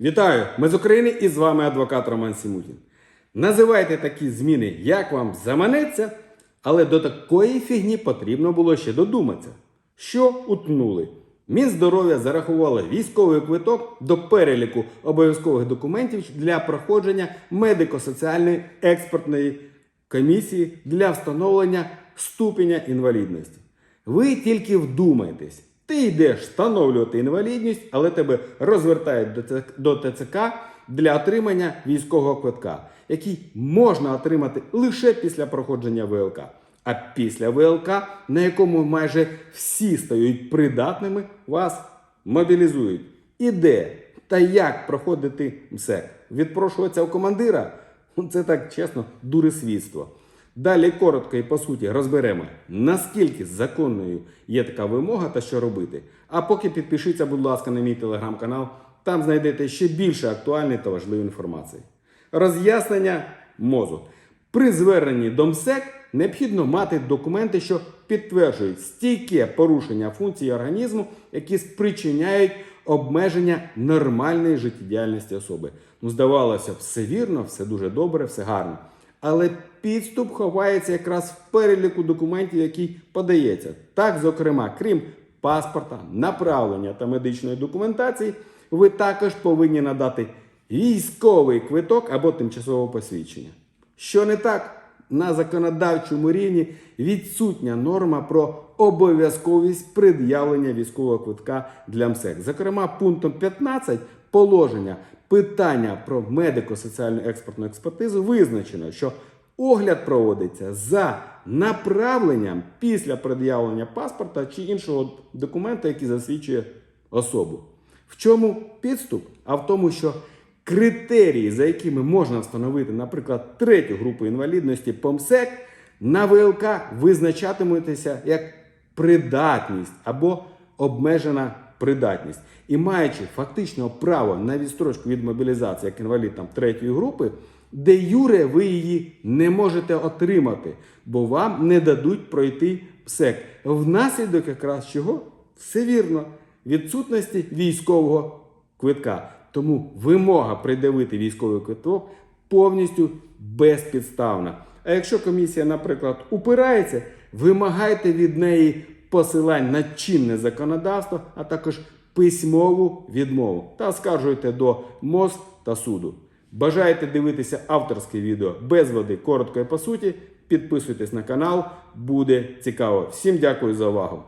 Вітаю! Ми з України і з вами адвокат Роман Сімутін. Називайте такі зміни, як вам заманеться, але до такої фігні потрібно було ще додуматися. Що утнули? Мінздоров'я зарахувало військовий квиток до переліку обов'язкових документів для проходження медико-соціальної експертної комісії для встановлення ступеня інвалідності. Ви тільки вдумайтесь. Ти йдеш встановлювати інвалідність, але тебе розвертають до ТЦК для отримання військового квитка, який можна отримати лише після проходження ВЛК. А після ВЛК, на якому майже всі стають придатними, вас мобілізують. І де та як проходити МСЕК? Відпрошуватися у командира? Ну, Це так чесно, дурисвітство. Далі коротко і по суті розберемо, наскільки законною є така вимога та що робити. А поки підпишіться, будь ласка, на мій телеграм-канал, там знайдете ще більше актуальної та важливої інформації. Роз'яснення мозу. При зверненні до МСЕК необхідно мати документи, що підтверджують стійке порушення функцій організму, які спричиняють обмеження нормальної життєдіяльності особи. Ну, здавалося, все вірно, все дуже добре, все гарно. Але підступ ховається якраз в переліку документів, який подається. Так, зокрема, крім паспорта, направлення та медичної документації, ви також повинні надати військовий квиток або тимчасове посвідчення. Що не так? На законодавчому рівні відсутня норма про обов'язковість пред'явлення військового квитка для МСЕК. Зокрема, пунктом 15 положення питання про медико-соціальну експертну експертизу визначено, що огляд проводиться за направленням після пред'явлення паспорта чи іншого документа, який засвідчує особу. В чому підступ? А в тому, що критерії, за якими можна встановити, наприклад, третю групу інвалідності по МСЕК, на ВЛК визначатиметься як придатність або обмежена придатність. І маючи фактично право на відстрочку від мобілізації як інвалід там, третьої групи, де юре ви її не можете отримати, бо вам не дадуть пройти ПСЕК. Внаслідок якраз чого? Все вірно, відсутності військового квитка. Тому вимога придавити військовий квиток повністю безпідставна. А якщо комісія, наприклад, упирається, вимагайте від неї посилань на чинне законодавство, а також письмову відмову та скаржуйте до МОЗ та суду. Бажаєте дивитися авторське відео без води, коротко і по суті. Підписуйтесь на канал, буде цікаво. Всім дякую за увагу.